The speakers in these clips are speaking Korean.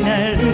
날이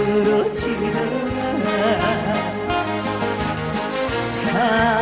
쓰러지는 사랑